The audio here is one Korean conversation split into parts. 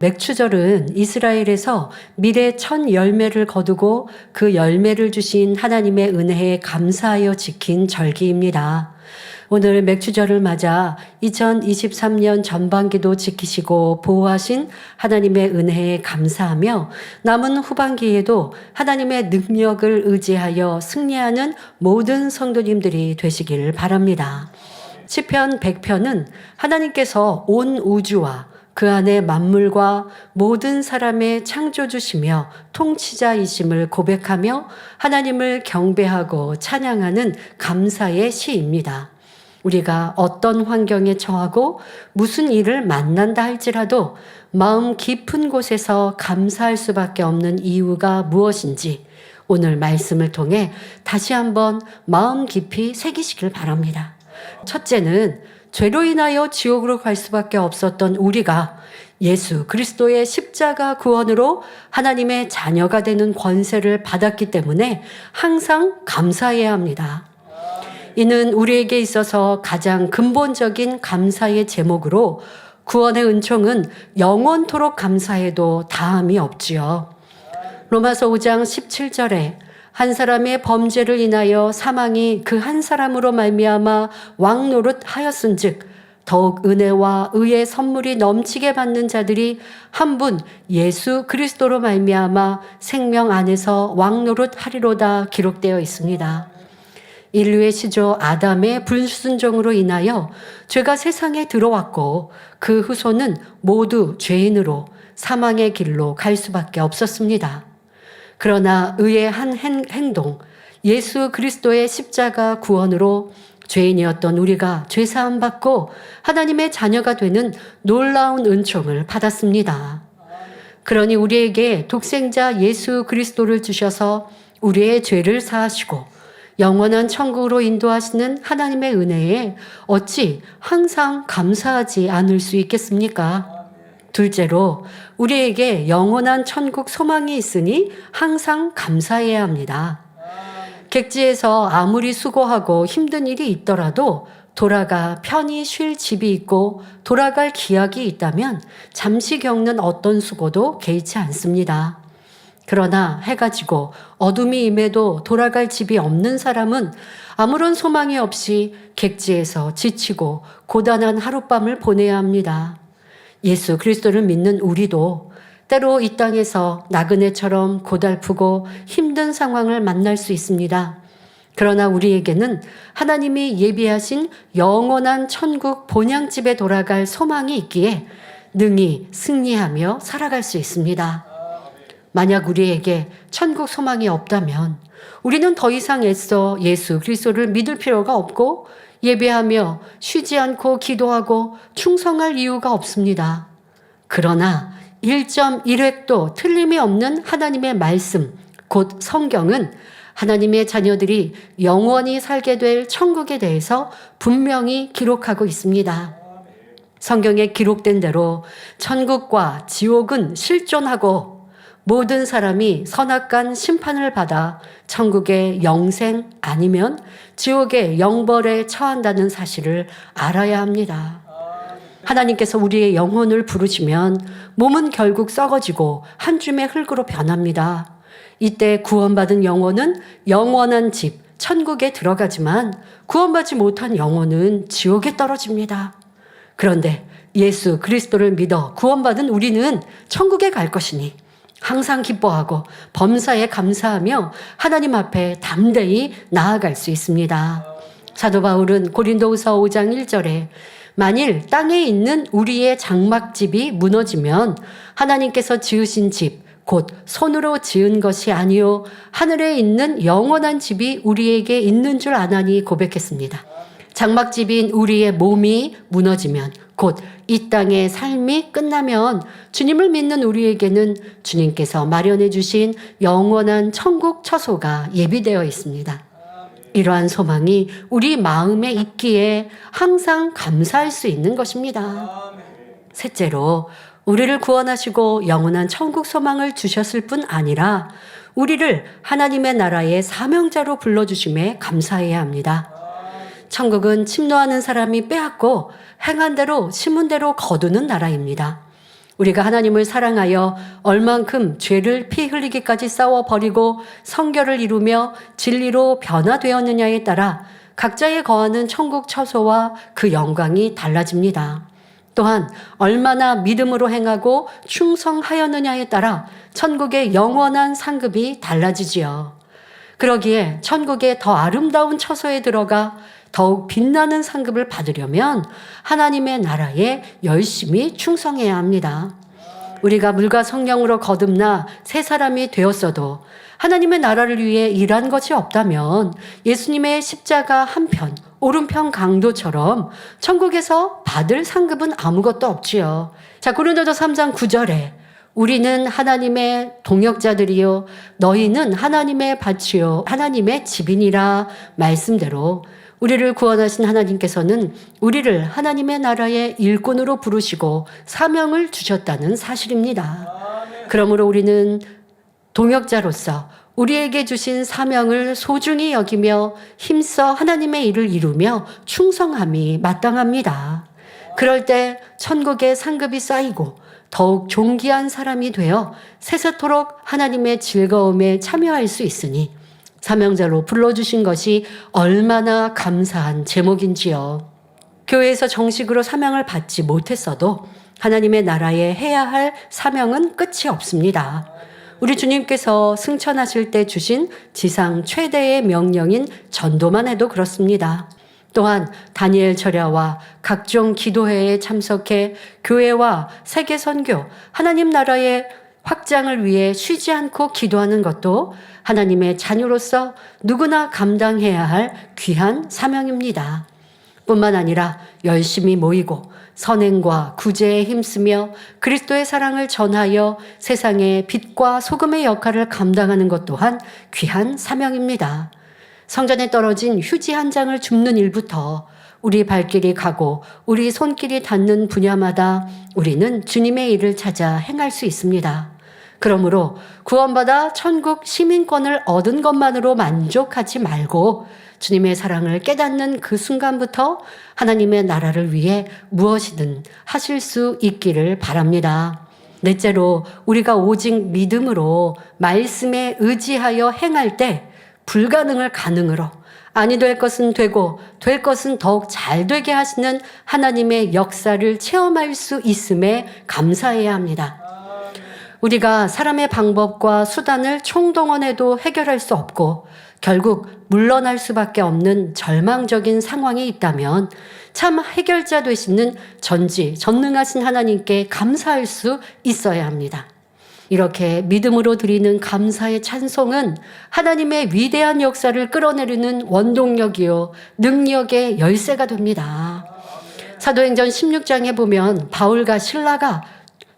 맥추절은 이스라엘에서 미래 첫 열매를 거두고 그 열매를 주신 하나님의 은혜에 감사하여 지킨 절기입니다. 오늘 맥추절을 맞아 2023년 전반기도 지키시고 보호하신 하나님의 은혜에 감사하며 남은 후반기에도 하나님의 능력을 의지하여 승리하는 모든 성도님들이 되시길 바랍니다. 시편 100편은 하나님께서 온 우주와 그 안에 만물과 모든 사람의 창조주시며 통치자이심을 고백하며 하나님을 경배하고 찬양하는 감사의 시입니다. 우리가 어떤 환경에 처하고 무슨 일을 만난다 할지라도 마음 깊은 곳에서 감사할 수밖에 없는 이유가 무엇인지 오늘 말씀을 통해 다시 한번 마음 깊이 새기시길 바랍니다. 첫째는 죄로 인하여 지옥으로 갈 수밖에 없었던 우리가 예수 그리스도의 십자가 구원으로 하나님의 자녀가 되는 권세를 받았기 때문에 항상 감사해야 합니다. 이는 우리에게 있어서 가장 근본적인 감사의 제목으로 구원의 은총은 영원토록 감사해도 다함이 없지요. 로마서 5장 17절에 한 사람의 범죄를 인하여 사망이 그 한 사람으로 말미암아 왕 노릇 하였은즉 더욱 은혜와 의의 선물이 넘치게 받는 자들이 한 분 예수 그리스도로 말미암아 생명 안에서 왕 노릇 하리로다 기록되어 있습니다. 인류의 시조 아담의 불순종으로 인하여 죄가 세상에 들어왔고 그 후손은 모두 죄인으로 사망의 길로 갈 수밖에 없었습니다. 그러나 의의 한 행동, 예수 그리스도의 십자가 구원으로 죄인이었던 우리가 죄사함 받고 하나님의 자녀가 되는 놀라운 은총을 받았습니다. 그러니 우리에게 독생자 예수 그리스도를 주셔서 우리의 죄를 사하시고 영원한 천국으로 인도하시는 하나님의 은혜에 어찌 항상 감사하지 않을 수 있겠습니까? 둘째로 우리에게 영원한 천국 소망이 있으니 항상 감사해야 합니다. 객지에서 아무리 수고하고 힘든 일이 있더라도 돌아가 편히 쉴 집이 있고 돌아갈 기약이 있다면 잠시 겪는 어떤 수고도 개의치 않습니다. 그러나 해가 지고 어둠이 임해도 돌아갈 집이 없는 사람은 아무런 소망이 없이 객지에서 지치고 고단한 하룻밤을 보내야 합니다. 예수 그리스도를 믿는 우리도 때로 이 땅에서 나그네처럼 고달프고 힘든 상황을 만날 수 있습니다. 그러나 우리에게는 하나님이 예비하신 영원한 천국 본향집에 돌아갈 소망이 있기에 능히 승리하며 살아갈 수 있습니다. 만약 우리에게 천국 소망이 없다면 우리는 더 이상 애써 예수 그리스도를 믿을 필요가 없고 예배하며 쉬지 않고 기도하고 충성할 이유가 없습니다. 그러나 1.1획도 틀림이 없는 하나님의 말씀, 곧 성경은 하나님의 자녀들이 영원히 살게 될 천국에 대해서 분명히 기록하고 있습니다. 성경에 기록된 대로 천국과 지옥은 실존하고 모든 사람이 선악간 심판을 받아 천국의 영생 아니면 지옥의 영벌에 처한다는 사실을 알아야 합니다. 하나님께서 우리의 영혼을 부르시면 몸은 결국 썩어지고 한 줌의 흙으로 변합니다. 이때 구원받은 영혼은 영원한 집, 천국에 들어가지만 구원받지 못한 영혼은 지옥에 떨어집니다. 그런데 예수 그리스도를 믿어 구원받은 우리는 천국에 갈 것이니 항상 기뻐하고 범사에 감사하며 하나님 앞에 담대히 나아갈 수 있습니다. 사도 바울은 고린도후서 5장 1절에 만일 땅에 있는 우리의 장막집이 무너지면 하나님께서 지으신 집, 곧 손으로 지은 것이 아니요 하늘에 있는 영원한 집이 우리에게 있는 줄 아나니 고백했습니다. 장막집인 우리의 몸이 무너지면 곧 이 땅의 삶이 끝나면 주님을 믿는 우리에게는 주님께서 마련해 주신 영원한 천국 처소가 예비되어 있습니다. 이러한 소망이 우리 마음에 있기에 항상 감사할 수 있는 것입니다. 셋째로 우리를 구원하시고 영원한 천국 소망을 주셨을 뿐 아니라 우리를 하나님의 나라의 사명자로 불러주심에 감사해야 합니다. 천국은 침노하는 사람이 빼앗고 행한 대로 심은 대로 거두는 나라입니다. 우리가 하나님을 사랑하여 얼만큼 죄를 피 흘리기까지 싸워 버리고 성결을 이루며 진리로 변화되었느냐에 따라 각자의 거하는 천국 처소와 그 영광이 달라집니다. 또한 얼마나 믿음으로 행하고 충성하였느냐에 따라 천국의 영원한 상급이 달라지지요. 그러기에 천국의 더 아름다운 처소에 들어가 더욱 빛나는 상급을 받으려면 하나님의 나라에 열심히 충성해야 합니다. 우리가 물과 성령으로 거듭나 새 사람이 되었어도 하나님의 나라를 위해 일한 것이 없다면 예수님의 십자가 한편, 오른편 강도처럼 천국에서 받을 상급은 아무것도 없지요. 자, 고린도서 3장 9절에 우리는 하나님의 동역자들이요 너희는 하나님의 밭이요 하나님의 집이니라 말씀대로 우리를 구원하신 하나님께서는 우리를 하나님의 나라의 일꾼으로 부르시고 사명을 주셨다는 사실입니다. 그러므로 우리는 동역자로서 우리에게 주신 사명을 소중히 여기며 힘써 하나님의 일을 이루며 충성함이 마땅합니다. 그럴 때 천국의 상급이 쌓이고 더욱 존귀한 사람이 되어 세세토록 하나님의 즐거움에 참여할 수 있으니 사명자로 불러주신 것이 얼마나 감사한 제목인지요. 교회에서 정식으로 사명을 받지 못했어도 하나님의 나라에 해야 할 사명은 끝이 없습니다. 우리 주님께서 승천하실 때 주신 지상 최대의 명령인 전도만 해도 그렇습니다. 또한 다니엘 철야와 각종 기도회에 참석해 교회와 세계 선교, 하나님 나라의 확장을 위해 쉬지 않고 기도하는 것도 하나님의 자녀로서 누구나 감당해야 할 귀한 사명입니다. 뿐만 아니라 열심히 모이고 선행과 구제에 힘쓰며 그리스도의 사랑을 전하여 세상의 빛과 소금의 역할을 감당하는 것 또한 귀한 사명입니다. 성전에 떨어진 휴지 한 장을 줍는 일부터 우리 발길이 가고 우리 손길이 닿는 분야마다 우리는 주님의 일을 찾아 행할 수 있습니다. 그러므로 구원받아 천국 시민권을 얻은 것만으로 만족하지 말고 주님의 사랑을 깨닫는 그 순간부터 하나님의 나라를 위해 무엇이든 하실 수 있기를 바랍니다. 넷째로 우리가 오직 믿음으로 말씀에 의지하여 행할 때 불가능을 가능으로 아니 될 것은 되고 될 것은 더욱 잘 되게 하시는 하나님의 역사를 체험할 수 있음에 감사해야 합니다. 우리가 사람의 방법과 수단을 총동원해도 해결할 수 없고 결국 물러날 수밖에 없는 절망적인 상황에 있다면 참 해결자 되시는 전지 전능하신 하나님께 감사할 수 있어야 합니다. 이렇게 믿음으로 드리는 감사의 찬송은 하나님의 위대한 역사를 끌어내리는 원동력이요, 능력의 열쇠가 됩니다. 사도행전 16장에 보면 바울과 신라가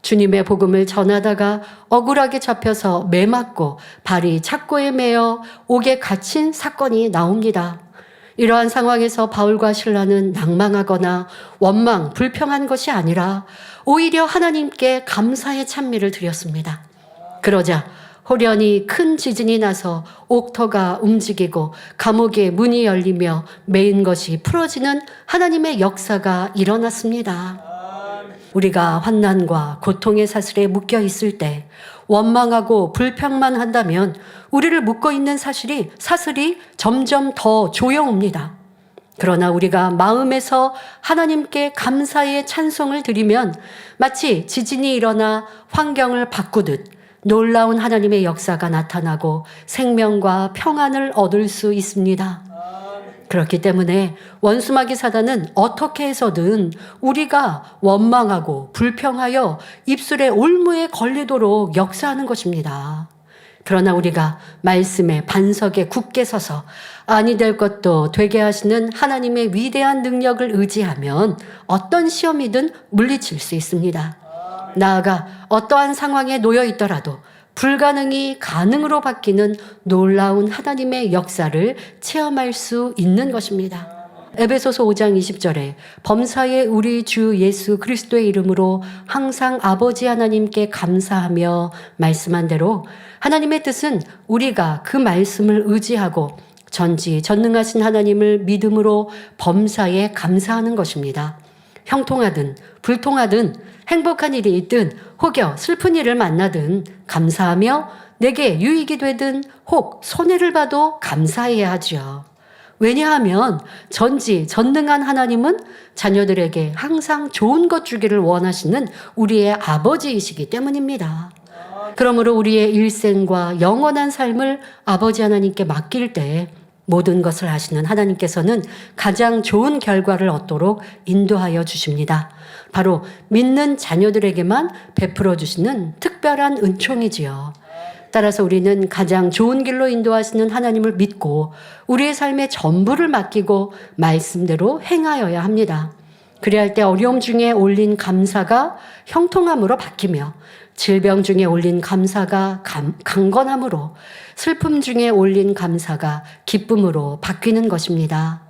주님의 복음을 전하다가 억울하게 잡혀서 매맞고 발이 착고에 매어 옥에 갇힌 사건이 나옵니다. 이러한 상황에서 바울과 신라는 낭망하거나 원망, 불평한 것이 아니라 오히려 하나님께 감사의 찬미를 드렸습니다. 그러자 호련히 큰 지진이 나서 옥터가 움직이고 감옥의 문이 열리며 메인 것이 풀어지는 하나님의 역사가 일어났습니다. 우리가 환난과 고통의 사슬에 묶여 있을 때 원망하고 불평만 한다면 우리를 묶어 있는 사실이 사슬이 점점 더 조여옵니다. 그러나 우리가 마음에서 하나님께 감사의 찬송을 드리면 마치 지진이 일어나 환경을 바꾸듯 놀라운 하나님의 역사가 나타나고 생명과 평안을 얻을 수 있습니다. 그렇기 때문에 원수마귀 사단은 어떻게 해서든 우리가 원망하고 불평하여 입술에 올무에 걸리도록 역사하는 것입니다. 그러나 우리가 말씀의 반석에 굳게 서서 아니 될 것도 되게 하시는 하나님의 위대한 능력을 의지하면 어떤 시험이든 물리칠 수 있습니다. 나아가 어떠한 상황에 놓여 있더라도 불가능이 가능으로 바뀌는 놀라운 하나님의 역사를 체험할 수 있는 것입니다. 에베소서 5장 20절에 범사의 우리 주 예수 그리스도의 이름으로 항상 아버지 하나님께 감사하며 말씀한 대로 하나님의 뜻은 우리가 그 말씀을 의지하고 전지 전능하신 하나님을 믿음으로 범사에 감사하는 것입니다. 형통하든 불통하든 행복한 일이 있든 혹여 슬픈 일을 만나든 감사하며 내게 유익이 되든 혹 손해를 봐도 감사해야 하지요. 왜냐하면 전지 전능한 하나님은 자녀들에게 항상 좋은 것 주기를 원하시는 우리의 아버지이시기 때문입니다. 그러므로 우리의 일생과 영원한 삶을 아버지 하나님께 맡길 때 모든 것을 아시는 하나님께서는 가장 좋은 결과를 얻도록 인도하여 주십니다. 바로 믿는 자녀들에게만 베풀어 주시는 특별한 은총이지요. 따라서 우리는 가장 좋은 길로 인도하시는 하나님을 믿고 우리의 삶의 전부를 맡기고 말씀대로 행하여야 합니다. 그래야 할때 어려움 중에 올린 감사가 형통함으로 바뀌며 질병 중에 올린 감사가 감, 강건함으로 슬픔 중에 올린 감사가 기쁨으로 바뀌는 것입니다.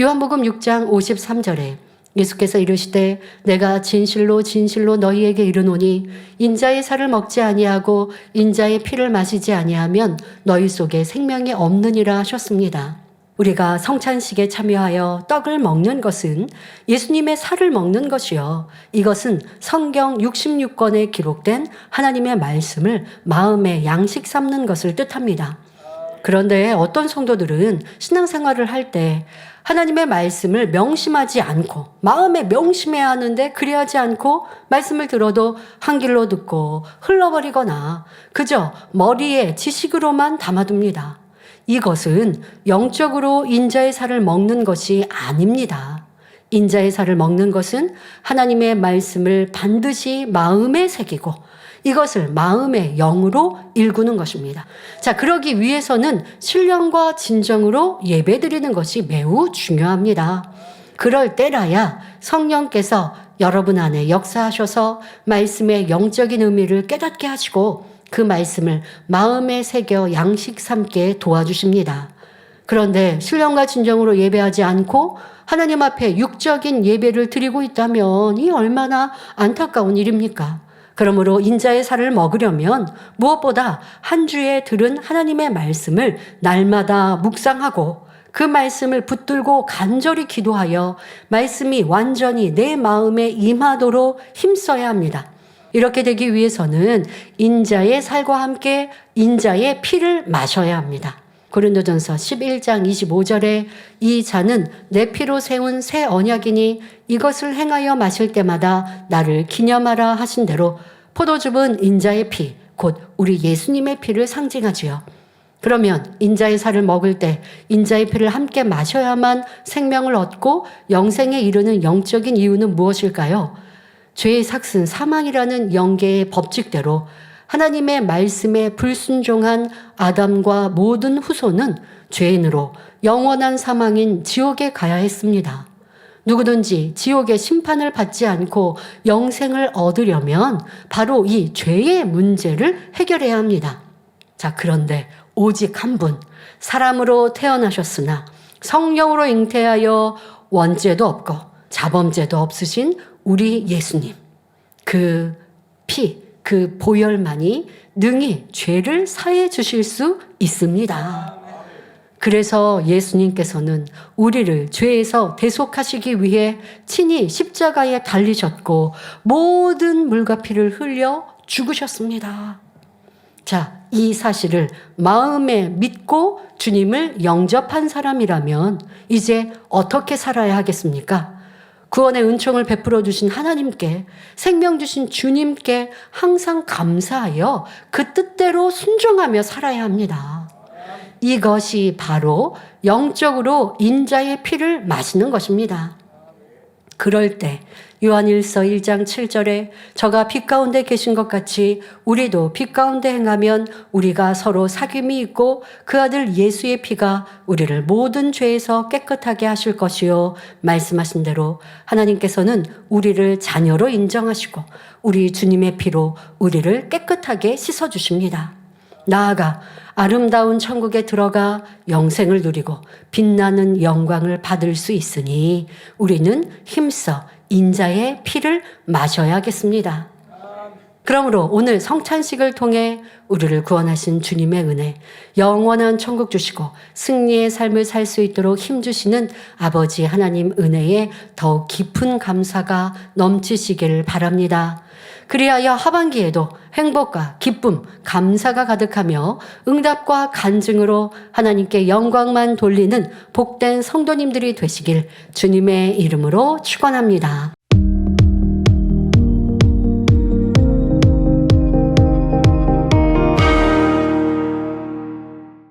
요한복음 6장 53절에 예수께서 이르시되 내가 진실로 진실로 너희에게 이르노니 인자의 살을 먹지 아니하고 인자의 피를 마시지 아니하면 너희 속에 생명이 없느니라 하셨습니다. 우리가 성찬식에 참여하여 떡을 먹는 것은 예수님의 살을 먹는 것이요. 이것은 성경 66권에 기록된 하나님의 말씀을 마음에 양식 삼는 것을 뜻합니다. 그런데 어떤 성도들은 신앙생활을 할 때 하나님의 말씀을 명심하지 않고 마음에 명심해야 하는데 그리하지 않고 말씀을 들어도 한 길로 듣고 흘러버리거나 그저 머리에 지식으로만 담아둡니다. 이것은 영적으로 인자의 살을 먹는 것이 아닙니다. 인자의 살을 먹는 것은 하나님의 말씀을 반드시 마음에 새기고 이것을 마음의 영으로 일구는 것입니다. 자, 그러기 위해서는 신령과 진정으로 예배 드리는 것이 매우 중요합니다. 그럴 때라야 성령께서 여러분 안에 역사하셔서 말씀의 영적인 의미를 깨닫게 하시고 그 말씀을 마음에 새겨 양식 삼게 도와주십니다. 그런데 신령과 진정으로 예배하지 않고 하나님 앞에 육적인 예배를 드리고 있다면 이 얼마나 안타까운 일입니까? 그러므로 인자의 살을 먹으려면 무엇보다 한 주에 들은 하나님의 말씀을 날마다 묵상하고 그 말씀을 붙들고 간절히 기도하여 말씀이 완전히 내 마음에 임하도록 힘써야 합니다. 이렇게 되기 위해서는 인자의 살과 함께 인자의 피를 마셔야 합니다. 고린도전서 11장 25절에 이 잔은 내 피로 세운 새 언약이니 이것을 행하여 마실 때마다 나를 기념하라 하신 대로 포도즙은 인자의 피, 곧 우리 예수님의 피를 상징하지요. 그러면 인자의 살을 먹을 때 인자의 피를 함께 마셔야만 생명을 얻고 영생에 이르는 영적인 이유는 무엇일까요? 죄의 삭슨 사망이라는 영계의 법칙대로 하나님의 말씀에 불순종한 아담과 모든 후손은 죄인으로 영원한 사망인 지옥에 가야 했습니다. 누구든지 지옥의 심판을 받지 않고 영생을 얻으려면 바로 이 죄의 문제를 해결해야 합니다. 자, 그런데 오직 한 분, 사람으로 태어나셨으나 성령으로 잉태하여 원죄도 없고 자범죄도 없으신 우리 예수님. 그 피, 그 보혈만이 능히 죄를 사해 주실 수 있습니다. 그래서 예수님께서는 우리를 죄에서 대속하시기 위해 친히 십자가에 달리셨고 모든 물과 피를 흘려 죽으셨습니다. 자, 이 사실을 마음에 믿고 주님을 영접한 사람이라면 이제 어떻게 살아야 하겠습니까? 구원의 은총을 베풀어 주신 하나님께 생명 주신 주님께 항상 감사하여 그 뜻대로 순종하며 살아야 합니다. 이것이 바로 영적으로 인자의 피를 마시는 것입니다. 그럴 때 요한일서 1장 7절에 저가 빛 가운데 계신 것 같이 우리도 빛 가운데 행하면 우리가 서로 사귐이 있고 그 아들 예수의 피가 우리를 모든 죄에서 깨끗하게 하실 것이요 말씀하신 대로 하나님께서는 우리를 자녀로 인정하시고 우리 주님의 피로 우리를 깨끗하게 씻어 주십니다. 나아가 아름다운 천국에 들어가 영생을 누리고 빛나는 영광을 받을 수 있으니 우리는 힘써 인자의 피를 마셔야겠습니다. 그러므로 오늘 성찬식을 통해 우리를 구원하신 주님의 은혜, 영원한 천국 주시고 승리의 삶을 살 수 있도록 힘 주시는 아버지 하나님 은혜에 더욱 깊은 감사가 넘치시기를 바랍니다. 그리하여 하반기에도 행복과 기쁨, 감사가 가득하며 응답과 간증으로 하나님께 영광만 돌리는 복된 성도님들이 되시길 주님의 이름으로 축원합니다.